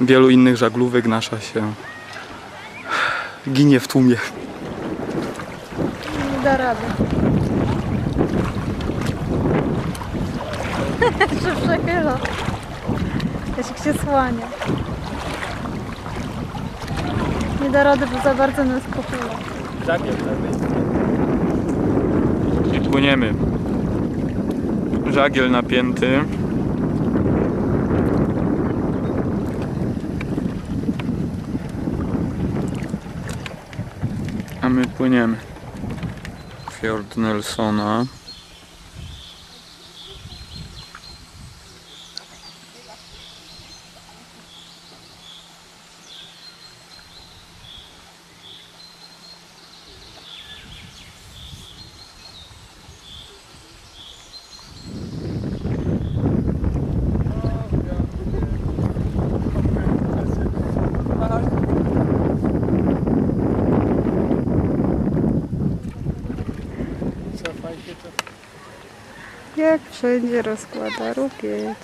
wielu innych żaglówek nasza się ginie w tłumie. Nie da rady. się przechyla. Jasik się słania. Nie da rady, bo za bardzo nas pochyla. I płyniemy. Żagiel napięty. A my płyniemy. Fjord Nelsona. Як всюди розкладаруки.